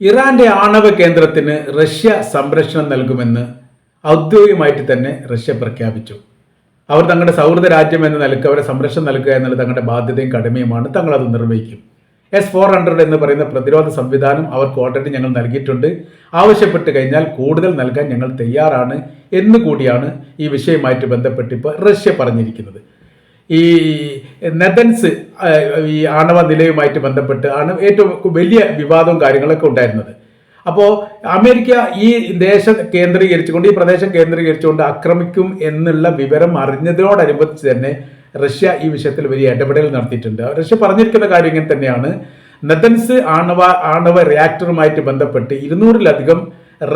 ഇറാന്റെ ആണവ കേന്ദ്രത്തിന് റഷ്യ സംരക്ഷണം നൽകുമെന്ന് ഔദ്യോഗികമായിട്ട് തന്നെ റഷ്യ പ്രഖ്യാപിച്ചു. അവർ തങ്ങളുടെ സൗഹൃദ രാജ്യം എന്ന നിലയ്ക്ക് അവരെ സംരക്ഷണം നൽകുക എന്നുള്ളത് തങ്ങളുടെ ബാധ്യതയും കടമയുമാണ്. തങ്ങൾ അത് നിർവഹിക്കും. എസ് ഫോർ ഹൺഡ്രഡ് എന്ന് പറയുന്ന പ്രതിരോധ സംവിധാനം അവർക്ക് ഓൾറെഡി ഞങ്ങൾ നൽകിയിട്ടുണ്ട്. ആവശ്യപ്പെട്ട് കഴിഞ്ഞാൽ കൂടുതൽ നൽകാൻ ഞങ്ങൾ തയ്യാറാണ് എന്ന് കൂടിയാണ് ഈ വിഷയവുമായിട്ട് ബന്ധപ്പെട്ട് ഇപ്പോൾ റഷ്യ പറഞ്ഞിരിക്കുന്നത്. ഈ നെതൻസ് ഈ ആണവ നിലയുമായിട്ട് ബന്ധപ്പെട്ട് ആണ് ഏറ്റവും വലിയ വിവാദവും കാര്യങ്ങളൊക്കെ ഉണ്ടായിരുന്നത്. അപ്പോൾ അമേരിക്ക ഈ ദേശം കേന്ദ്രീകരിച്ചുകൊണ്ട് ഈ പ്രദേശം കേന്ദ്രീകരിച്ചുകൊണ്ട് ആക്രമിക്കും എന്നുള്ള വിവരം അറിഞ്ഞതിനോടനുബന്ധിച്ച് തന്നെ റഷ്യ ഈ വിഷയത്തിൽ വലിയ ഇടപെടൽ നടത്തിയിട്ടുണ്ട്. റഷ്യ പറഞ്ഞിരിക്കുന്ന കാര്യം ഇങ്ങനെ തന്നെയാണ്. നെതൻസ് ആണവ ആണവ റിയാക്ടറുമായിട്ട് ബന്ധപ്പെട്ട് ഇരുന്നൂറിലധികം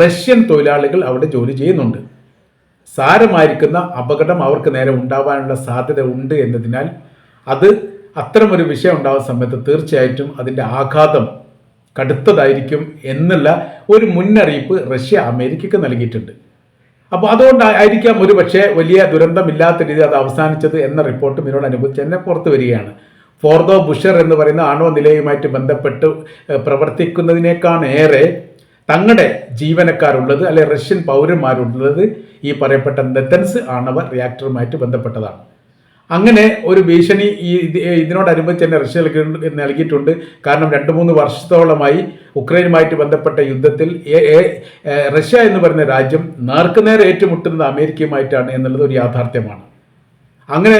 റഷ്യൻ തൊഴിലാളികൾ അവിടെ ജോലി ചെയ്യുന്നുണ്ട്. സാരമായിരിക്കുന്ന അപകടം അവർക്ക് നേരെ ഉണ്ടാവാനുള്ള സാധ്യത ഉണ്ട് എന്നതിനാൽ അത് അത്തരമൊരു വിഷയം ഉണ്ടാകുന്ന സമയത്ത് തീർച്ചയായിട്ടും അതിന്റെ ആഘാതം കടുത്തതായിരിക്കും എന്നുള്ള ഒരു മുന്നറിയിപ്പ് റഷ്യ അമേരിക്കയ്ക്ക് നൽകിയിട്ടുണ്ട്. അപ്പോൾ അതുകൊണ്ട് ആയിരിക്കാം ഒരു പക്ഷേ വലിയ ദുരന്തമില്ലാത്ത രീതി അത് അവസാനിച്ചത് എന്ന റിപ്പോർട്ടും ഇതിനോടനുബന്ധിച്ച് തന്നെ പുറത്തു വരികയാണ്. ഫോർദോ ബുഷർ എന്ന് പറയുന്ന ആണവ നിലയുമായിട്ട് ബന്ധപ്പെട്ട് പ്രവർത്തിക്കുന്നതിനേക്കാൾ ഏറെ തങ്ങളുടെ ജീവനക്കാരുള്ളത് അല്ലെ റഷ്യൻ പൗരന്മാരുള്ളത് ഈ പറയപ്പെട്ട നെത്തൻസ് ആണവ റിയാക്ടറുമായിട്ട് ബന്ധപ്പെട്ടതാണ്. അങ്ങനെ ഒരു ഭീഷണി ഈ ഇത് ഇതിനോടനുബന്ധിച്ച് തന്നെ റഷ്യ നൽകി- നൽകിയിട്ടുണ്ട്. കാരണം രണ്ട് മൂന്ന് വർഷത്തോളമായി ഉക്രൈനുമായിട്ട് ബന്ധപ്പെട്ട യുദ്ധത്തിൽ റഷ്യ എന്ന് പറയുന്ന രാജ്യം നേർക്കുനേരെ ഏറ്റുമുട്ടുന്നത് അമേരിക്കയുമായിട്ടാണ് എന്നുള്ളത് ഒരു യാഥാർത്ഥ്യമാണ്. അങ്ങനെ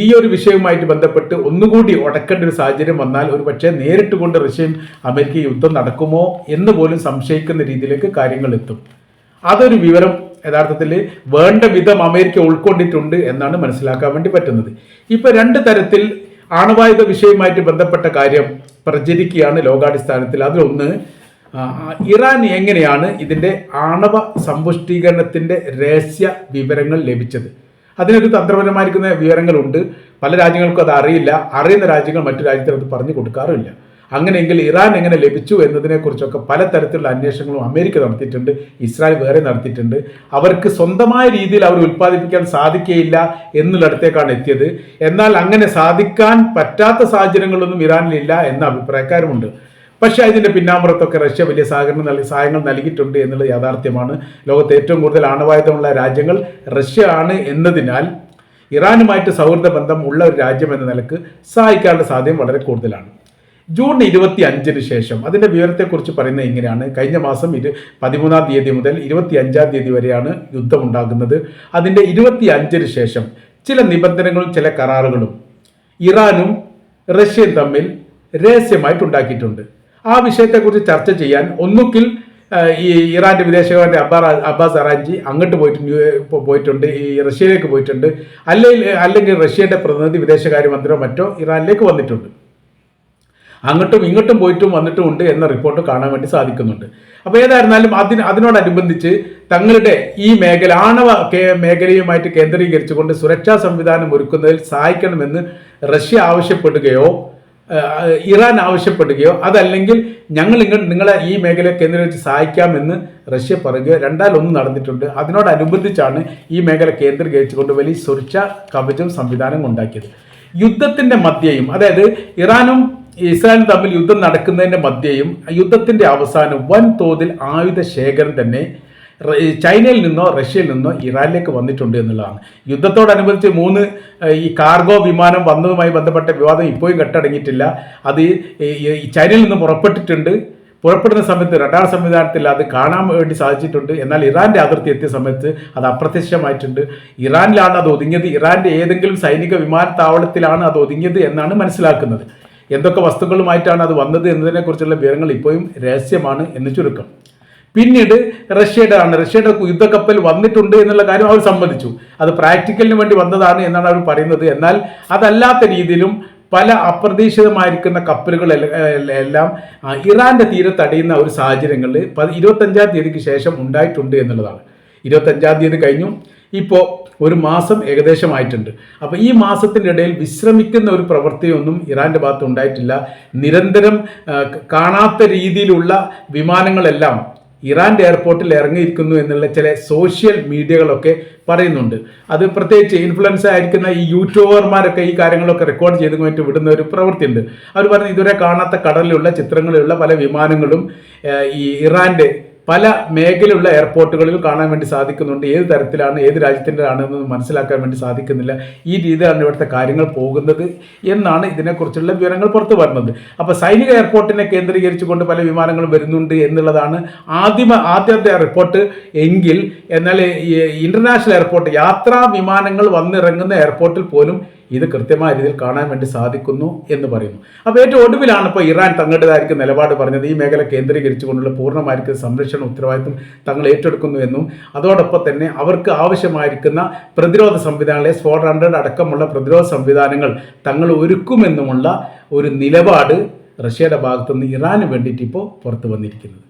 ഈ ഒരു വിഷയവുമായിട്ട് ബന്ധപ്പെട്ട് ഒന്നുകൂടി ഉടക്കേണ്ട ഒരു സാഹചര്യം വന്നാൽ ഒരു പക്ഷേ നേരിട്ട് കൊണ്ട് റഷ്യയും അമേരിക്ക യുദ്ധം നടക്കുമോ എന്ന് പോലും സംശയിക്കുന്ന രീതിയിലേക്ക് കാര്യങ്ങൾ എത്തും. അതൊരു വിവരം യഥാർത്ഥത്തിൽ വേണ്ട വിധം അമേരിക്ക ഉൾക്കൊണ്ടിട്ടുണ്ട് എന്നാണ് മനസ്സിലാക്കാൻ വേണ്ടി പറ്റുന്നത്. ഇപ്പൊ രണ്ട് തരത്തിൽ ആണവായുധ വിഷയവുമായിട്ട് ബന്ധപ്പെട്ട കാര്യം പ്രചരിക്കുകയാണ് ലോകാടിസ്ഥാനത്തിൽ. അതിലൊന്ന് ഇറാൻ എങ്ങനെയാണ് ഇതിന്റെ ആണവ സമ്പുഷ്ടീകരണത്തിന്റെ രഹസ്യ വിവരങ്ങൾ ലഭിച്ചത്? അതിനൊരു തന്ത്രപരമായിരിക്കുന്ന വിവരങ്ങളുണ്ട്. പല രാജ്യങ്ങൾക്കും അത് അറിയില്ല. അറിയുന്ന രാജ്യങ്ങൾ മറ്റു രാജ്യത്തിന് അത് പറഞ്ഞു കൊടുക്കാറില്ല അങ്ങനെയെങ്കിൽ ഇറാൻ എങ്ങനെ ലഭിച്ചു എന്നതിനെക്കുറിച്ചൊക്കെ പലതരത്തിലുള്ള അന്വേഷണങ്ങളും അമേരിക്ക നടത്തിയിട്ടുണ്ട് ഇസ്രായേൽ വേറെ നടത്തിയിട്ടുണ്ട്. അവർക്ക് സ്വന്തമായ രീതിയിൽ അവർ ഉൽപ്പാദിപ്പിക്കാൻ സാധിക്കുകയില്ല എന്നുള്ളിടത്തേക്കാണ് എത്തിയത്. എന്നാൽ അങ്ങനെ സാധിക്കാൻ പറ്റാത്ത സാഹചര്യങ്ങളൊന്നും ഇറാനിലില്ല എന്ന അഭിപ്രായക്കാരുമുണ്ട്. പക്ഷേ അതിന്റെ പിന്നാമ്പുറത്തൊക്കെ റഷ്യ വലിയ സഹകരണം നൽകി സഹായങ്ങൾ നൽകിയിട്ടുണ്ട് എന്നുള്ളത് യാഥാർത്ഥ്യമാണ്. ലോകത്ത് ഏറ്റവും കൂടുതൽ ആണവായുധമുള്ള രാജ്യങ്ങൾ റഷ്യ ആണ് എന്നതിനാൽ ഇറാനുമായിട്ട് സൗഹൃദ ബന്ധം ഉള്ള ഒരു രാജ്യം എന്ന നിലയ്ക്ക് സഹായിക്കാനുള്ള സാധ്യത വളരെ കൂടുതലാണ്. ജൂൺ ഇരുപത്തി അഞ്ചിന് ശേഷം. അതിന്റെ വിവരത്തെക്കുറിച്ച് പറയുന്നത് ഇങ്ങനെയാണ്. കഴിഞ്ഞ മാസം ഇരു പതിമൂന്നാം തീയതി മുതൽ ഇരുപത്തി അഞ്ചാം തീയതി വരെയാണ് യുദ്ധം ഉണ്ടാകുന്നത് അതിന്റെ ഇരുപത്തി അഞ്ചിന് ശേഷം ചില നിബന്ധനകളും ചില കരാറുകളും ഇറാനും റഷ്യയും തമ്മിൽ രഹസ്യമായിട്ട് ഉണ്ടാക്കിയിട്ടുണ്ട് ആ വിഷയത്തെക്കുറിച്ച് ചർച്ച ചെയ്യാൻ ഒന്നുകിൽ ഈ ഇറാന്റെ വിദേശകാരന്റെ അബ്ബാർ അബ്ബാസ് അറാഞ്ചി അങ്ങോട്ട് പോയിട്ട് പോയിട്ടുണ്ട് ഈ റഷ്യയിലേക്ക് പോയിട്ടുണ്ട്. അല്ലെങ്കിൽ അല്ലെങ്കിൽ റഷ്യയുടെ പ്രതിനിധി വിദേശകാര്യമന്ത്രിയോ മറ്റോ ഇറാനിലേക്ക് വന്നിട്ടുണ്ട്. അങ്ങോട്ടും ഇങ്ങോട്ടും പോയിട്ടും വന്നിട്ടും ഉണ്ട് എന്ന റിപ്പോർട്ട് കാണാൻ വേണ്ടി സാധിക്കുന്നുണ്ട്. അപ്പോൾ ഏതായിരുന്നാലും അതിന് അതിനോടനുബന്ധിച്ച് തങ്ങളുടെ ഈ മേഖല ആണവ മേഖലയുമായിട്ട് കേന്ദ്രീകരിച്ചുകൊണ്ട് സുരക്ഷാ സംവിധാനം ഒരുക്കുന്നതിൽ സഹായിക്കണമെന്ന് റഷ്യ ആവശ്യപ്പെടുകയോ ഇറാൻ ആവശ്യപ്പെടുകയോ അതല്ലെങ്കിൽ ഞങ്ങൾ ഇങ്ങോട്ട് നിങ്ങളെ ഈ മേഖലയെ കേന്ദ്രീകരിച്ച് സഹായിക്കാമെന്ന് റഷ്യ പറയുകയോ രണ്ടാലൊന്നും നടന്നിട്ടുണ്ട്. അതിനോടനുബന്ധിച്ചാണ് ഈ മേഖല കേന്ദ്രീകരിച്ചുകൊണ്ട് വലിയ സുരക്ഷാ കവചം സംവിധാനം ഉണ്ടാക്കിയത്. യുദ്ധത്തിന്റെ മധ്യയും അതായത് ഇറാനും ഇസ്രായേലും തമ്മിൽ യുദ്ധം നടക്കുന്നതിന്റെ മധ്യയും യുദ്ധത്തിന്റെ അവസാനം വൻ തോതിൽ ആയുധ ശേഖരം തന്നെ ചൈനയിൽ നിന്നോ റഷ്യയിൽ നിന്നോ ഇറാനിലേക്ക് വന്നിട്ടുണ്ട് എന്നുള്ളതാണ്. യുദ്ധത്തോടനുബന്ധിച്ച് മൂന്ന് ഈ കാർഗോ വിമാനം വന്നതുമായി ബന്ധപ്പെട്ട വിവാദം ഇപ്പോഴും കെട്ടടങ്ങിയിട്ടില്ല. അത് ചൈനയിൽ നിന്ന് പുറപ്പെട്ടിട്ടുണ്ട്. പുറപ്പെടുന്ന സമയത്ത് റഡാർ സംവിധാനത്തിൽ അത് കാണാൻ വേണ്ടി സാധിച്ചിട്ടുണ്ട്. എന്നാൽ ഇറാന്റെ അതിർത്തി എത്തിയ സമയത്ത് അത് അപ്രത്യക്ഷമായിട്ടുണ്ട്. ഇറാനിലാണ് അത് ഒതുങ്ങിയത്. ഇറാന്റെ ഏതെങ്കിലും സൈനിക വിമാനത്താവളത്തിലാണ് അത് ഒതുങ്ങിയത് എന്നാണ് മനസ്സിലാക്കുന്നത്. എന്തൊക്കെ വസ്തുക്കളുമായിട്ടാണ് അത് വന്നത് എന്നതിനെക്കുറിച്ചുള്ള വിവരങ്ങൾ ഇപ്പോഴും രഹസ്യമാണ് എന്ന് ചുരുക്കം. പിന്നീട് റഷ്യയുടെ ആണ്. റഷ്യയുടെ യുദ്ധക്കപ്പൽ വന്നിട്ടുണ്ട് എന്നുള്ള കാര്യം അവർ സമ്മതിച്ചു. അത് പ്രാക്ടിക്കലിന് വേണ്ടി വന്നതാണ് എന്നാണ് അവർ പറയുന്നത്. എന്നാൽ അതല്ലാത്ത രീതിയിലും പല അപ്രതീക്ഷിതമായിരിക്കുന്ന കപ്പലുകൾ എല്ലാം ഇറാന്റെ തീരത്ത് അടിയുന്ന ഒരു സാഹചര്യങ്ങളിൽ ഇരുപത്തഞ്ചാം തീയതിക്ക് ശേഷം ഉണ്ടായിട്ടുണ്ട് എന്നുള്ളതാണ്. ഇരുപത്തഞ്ചാം തീയതി കഴിഞ്ഞു. ഇപ്പോൾ ഒരു മാസം ഏകദേശമായിട്ടുണ്ട്. അപ്പോൾ ഈ മാസത്തിന്റെ ഇടയിൽ വിശ്രമിക്കുന്ന ഒരു പ്രവൃത്തിയൊന്നും ഇറാന്റെ ഭാഗത്ത് ഉണ്ടായിട്ടില്ല. നിരന്തരം കാണാത്ത രീതിയിലുള്ള വിമാനങ്ങളെല്ലാം ഇറാന്റെ എയർപോർട്ടിൽ ഇറങ്ങിയിരിക്കുന്നു എന്നുള്ള ചില സോഷ്യൽ മീഡിയകളൊക്കെ പറയുന്നുണ്ട്. അത് പ്രത്യേകിച്ച് ഇൻഫ്ലുവൻസ് ആയിരിക്കുന്ന ഈ യൂട്യൂബർമാരൊക്കെ ഈ കാര്യങ്ങളൊക്കെ റെക്കോർഡ് ചെയ്ത് കഴിഞ്ഞിട്ട് വിടുന്ന ഒരു പ്രവൃത്തിയുണ്ട്. അവർ പറഞ്ഞ് ഇതുവരെ കാണാത്ത കടലിലുള്ള ചിത്രങ്ങളിലുള്ള പല വിമാനങ്ങളും ഈ ഇറാന്റെ പല മേഖലയുള്ള എയർപോർട്ടുകളിൽ കാണാൻ വേണ്ടി സാധിക്കുന്നുണ്ട്. ഏത് തരത്തിലാണ് ഏത് രാജ്യത്തിന്റെ ആണെന്ന് മനസ്സിലാക്കാൻ വേണ്ടി സാധിക്കുന്നില്ല. ഈ രീതിയിലാണ് ഇവിടുത്തെ കാര്യങ്ങൾ പോകുന്നത് എന്നാണ് ഇതിനെക്കുറിച്ചുള്ള വിവരങ്ങൾ പുറത്തു വരുന്നത്. അപ്പോൾ സൈനിക എയർപോർട്ടിനെ കേന്ദ്രീകരിച്ചുകൊണ്ട് പല വിമാനങ്ങളും വരുന്നുണ്ട് എന്നുള്ളതാണ് ആദ്യമ ആദ്യത്തെ റിപ്പോർട്ട് എങ്കിൽ എന്നാൽ ഇന്റർനാഷണൽ എയർപോർട്ട് യാത്രാ വിമാനങ്ങൾ വന്നിറങ്ങുന്ന എയർപോർട്ടിൽ പോലും ഇത് കൃത്യമായ രീതിയിൽ കാണാൻ വേണ്ടി സാധിക്കുന്നു എന്ന് പറയുന്നു. അപ്പോൾ ഏറ്റവും ഒടുവിലാണ് ഇപ്പോൾ ഇറാൻ തങ്ങളുടേതായിരിക്കും നിലപാട് പറഞ്ഞത്. ഈ മേഖല കേന്ദ്രീകരിച്ചുകൊണ്ടുള്ള പൂർണമായിരിക്കും സംരക്ഷണ ഉത്തരവാദിത്വം തങ്ങൾ ഏറ്റെടുക്കുന്നു എന്നും അതോടൊപ്പം തന്നെ അവർക്ക് ആവശ്യമായിരിക്കുന്ന പ്രതിരോധ സംവിധാനങ്ങളെ ഫോർ ഹൺഡ്രഡ് അടക്കമുള്ള പ്രതിരോധ സംവിധാനങ്ങൾ തങ്ങൾ ഒരുക്കുമെന്നുമുള്ള ഒരു നിലപാട് റഷ്യയുടെ ഭാഗത്തുനിന്ന് ഇറാന് വേണ്ടിയിട്ട് ഇപ്പോൾ പുറത്തു വന്നിരിക്കുന്നത്.